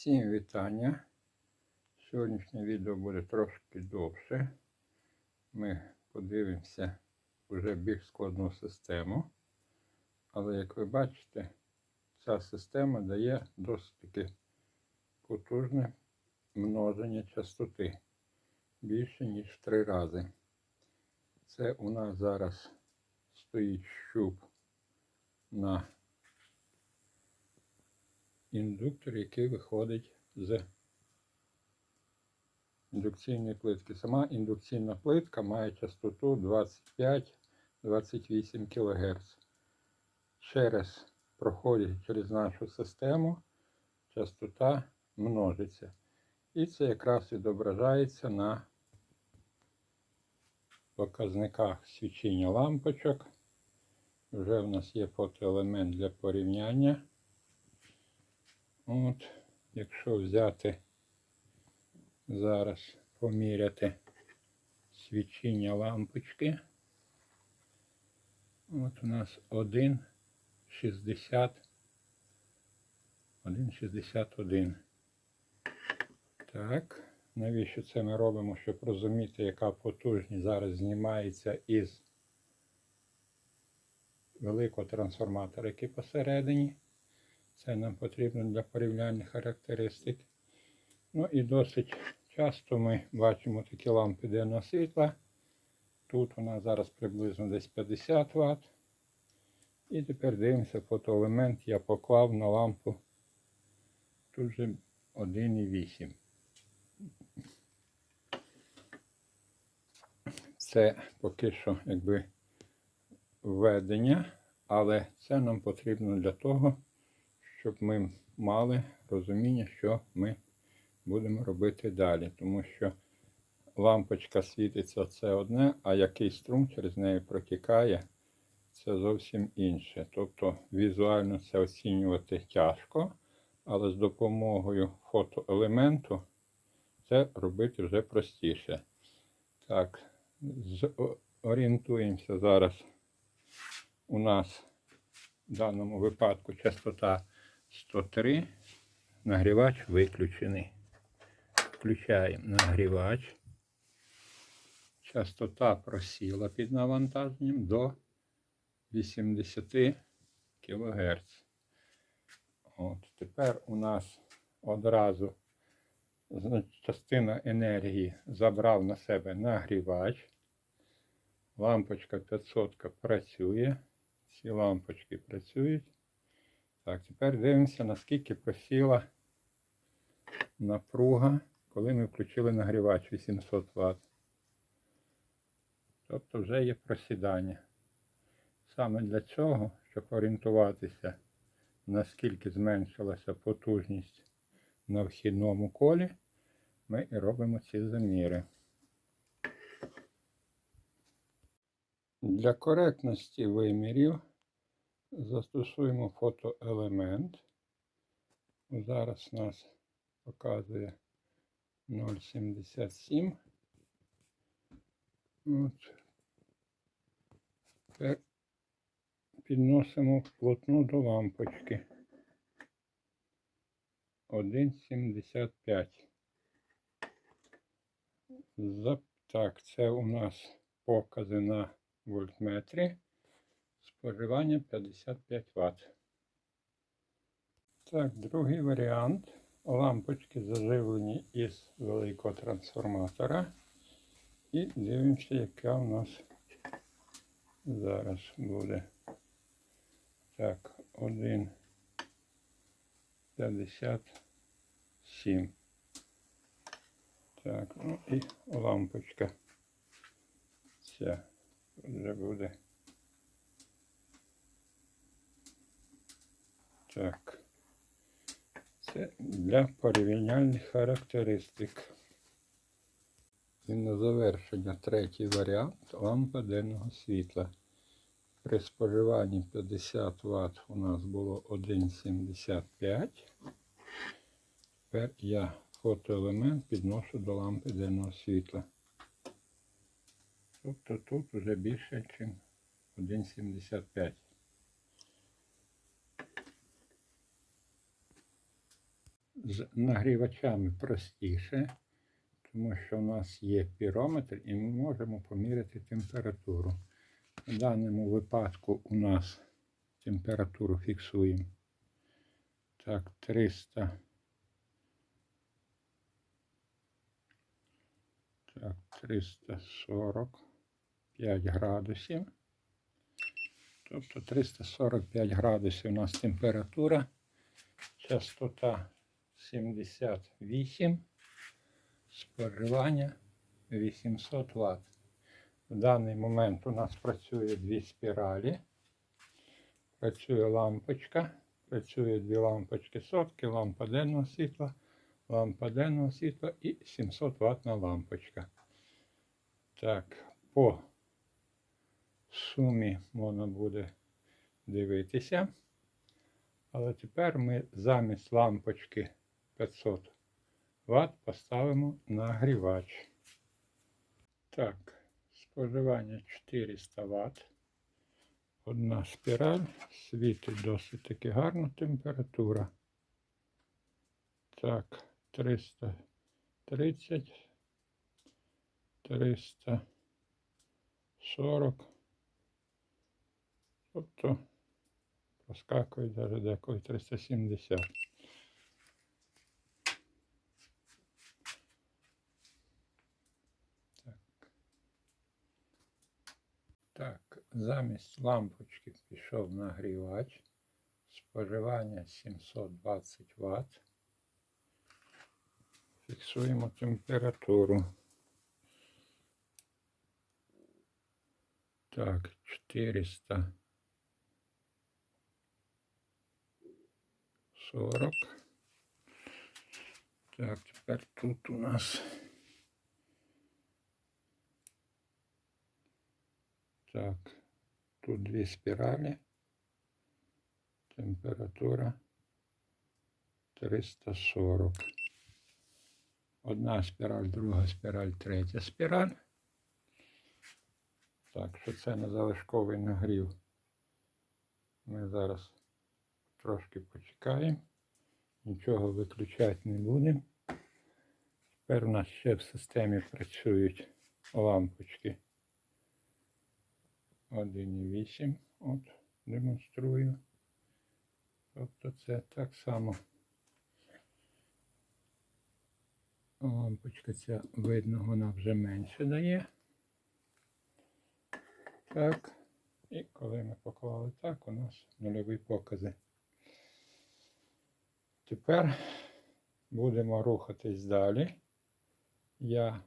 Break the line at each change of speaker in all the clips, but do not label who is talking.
Всім вітання. Сьогоднішнє відео буде трошки довше. Ми подивимося вже більш складну систему. Але як ви бачите, ця система дає досить потужне множення частоти більше, ніж три рази. Це у нас зараз стоїть щуп на індуктор, який виходить з індукційної плитки. Сама індукційна плитка має частоту 25-28 кГц. Через проходить через нашу систему, частота множиться. І це якраз відображається на показниках свічення лампочок. Вже в нас є фотоелемент для порівняння. От, якщо взяти зараз поміряти свічіння лампочки, от у нас 1,60 1,61. Так, навіщо це ми робимо, щоб розуміти, яка потужність зараз знімається із великого трансформатора, який посередині. Це нам потрібно для порівняльних характеристик. Ну і досить часто ми бачимо такі лампи денного світла. Тут у нас зараз приблизно десь 50 Вт. І тепер дивимося фотоелемент. Я поклав на лампу тут же 1,8. Це поки що якби введення, але це нам потрібно для того щоб ми мали розуміння, що ми будемо робити далі. Тому що лампочка світиться це одне, а який струм через неї протікає, це зовсім інше. Тобто візуально це оцінювати тяжко, але з допомогою фотоелементу це робити вже простіше. Так, орієнтуємося зараз. У нас в даному випадку частота 103. Нагрівач виключений. Включаємо нагрівач. Частота просіла під навантаженням до 80 кГц. От, Тепер у нас одразу частина енергії забрав на себе нагрівач. Лампочка 500 працює. Всі лампочки працюють. Так, тепер дивимося, наскільки просіла напруга, коли ми включили нагрівач 800 Вт. Тобто вже є просідання. Саме для цього, щоб орієнтуватися, наскільки зменшилася потужність на вхідному колі, ми і робимо ці заміри. Для коректності вимірів Застосуємо фотоелемент. Зараз нас показує 0,77. От. Тепер підносимо вплотну до лампочки. 1,75. Так, це у нас покази на вольтметрі. Споживання 55 Вт. Так, другий варіант. Лампочки заживлені із великого трансформатора. І дивимося, яка у нас зараз буде. Так, 1,57. Так, ну і лампочка. Ця вже буде. Так. Це для порівняльних характеристик. І на завершення третій варіант лампа денного світла. При споживанні 50 Вт у нас було 1,75. Тепер я фотоелемент підношу до лампи денного світла. Тобто тут вже більше, ніж 1,75. З нагрівачами простіше, тому що в нас є пірометр і ми можемо поміряти температуру. В даному випадку у нас температуру фіксуємо. Так, 300. Так, 345 градусів. Тобто 345 градусів у нас температура. Частота 78. Споживання 800 Вт. В даний момент у нас працює дві спіралі. Працює лампочка. Працює дві лампочки сотки, лампа денного світла, лампа денного світла і 700 ватна лампочка. Так, по сумі можна буде дивитися. Але тепер ми замість лампочки 500 Вт поставимо нагрівач. Так, споживання 400 Вт. Одна спіраль, світить досить таки гарна температура. Так, 330, 340. Тобто проскакує навіть деколи 370. Так. Так, замість лампочки пішов нагрівач. Споживання 720 Вт. Фіксуємо температуру. Так, 400. 40. Так, тепер тут у нас. Так, тут дві спіралі. Температура 340. Одна спіраль, друга спіраль, третя спіраль. Так, що це на залишковий нагрів. Ми зараз трошки почекаємо. Нічого виключати не будемо. Тепер у нас ще в системі працюють лампочки. 1,8. От, демонструю. Тобто це так само. Лампочка ця видно, вона вже менше дає. Так. І коли ми поклали так, у нас нульові покази. Тепер будемо рухатись далі. Я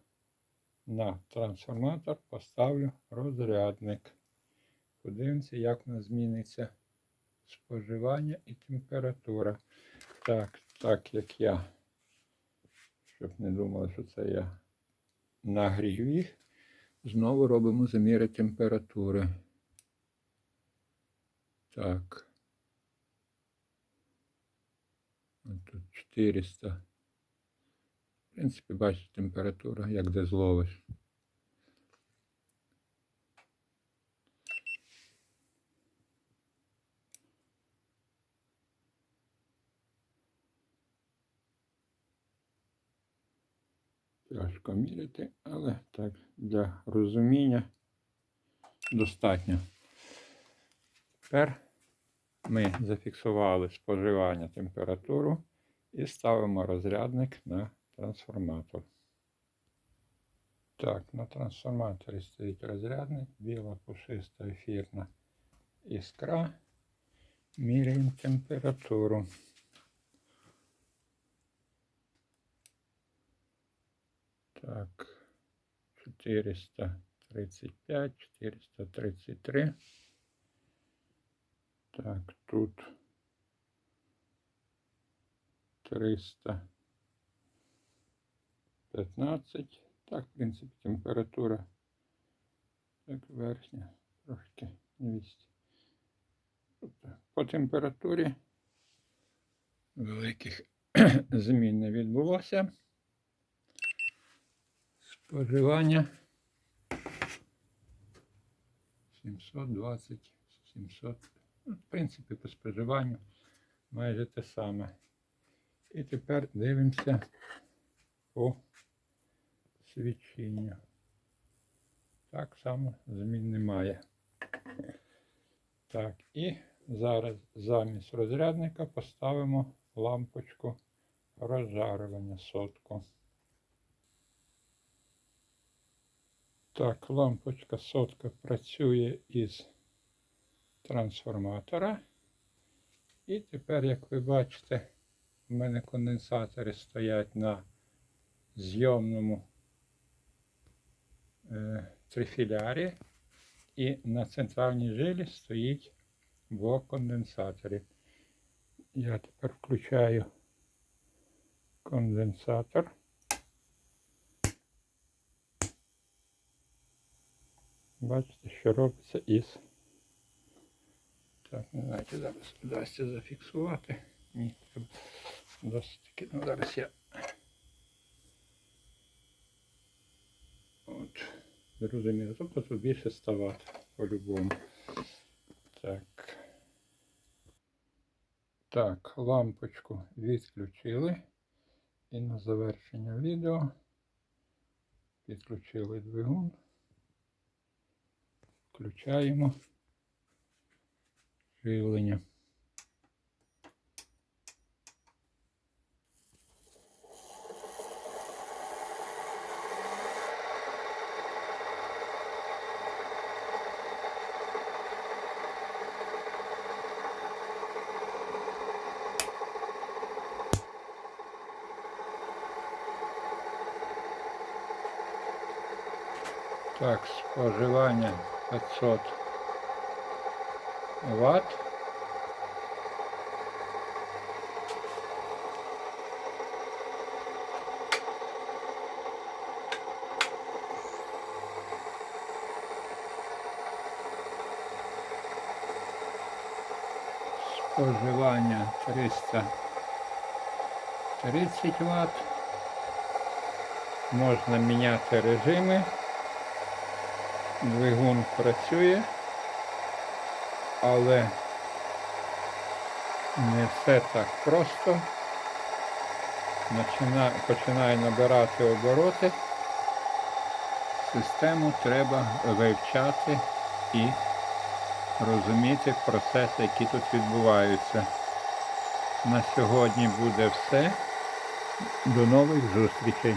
на трансформатор поставлю розрядник. Подивимося, як у нас зміниться споживання і температура. Так, так як я, щоб не думали, що це я нагрів їх, знову робимо заміри температури. Так. Тут 400. В принципі, бачите, температура, як де зловиш. Тяжко міряти, але так для розуміння достатньо. Тепер ми зафіксували споживання температуру і ставимо розрядник на трансформатор. Так, на трансформаторі стоїть розрядник, біла пушиста ефірна іскра. Міряємо температуру. Так, 435, 433. Так, тут 315. Так, в принципі, температура. Так, верхня, трошки 200. Тобто По температурі великих змін не відбулося. Споживання 720, 700. Ну, в принципі, по споживанню майже те саме. І тепер дивимося по свічінню. Так само змін немає. Так, і зараз замість розрядника поставимо лампочку розжарювання сотку. Так, лампочка сотка працює із трансформатора. І тепер, як ви бачите, у мене конденсатори стоять на зйомному е, трифілярі, і на центральній жилі стоїть блок конденсаторів. Я тепер включаю конденсатор. Бачите, що робиться із. Так, не знаю, чи зараз вдасться зафіксувати. Ні, треба досить таки. Ну зараз я. От. Зрозуміло. Тобто тут більше ставати по-любому. Так. Так, лампочку відключили. І на завершення відео підключили двигун. Включаємо живлення. Так, споживання 500 Вт. Споживання 330 Вт. Можна міняти режими. Двигун працює, але не все так просто. Починає, набирати обороти. Систему треба вивчати і розуміти процеси, які тут відбуваються. На сьогодні буде все. До нових зустрічей.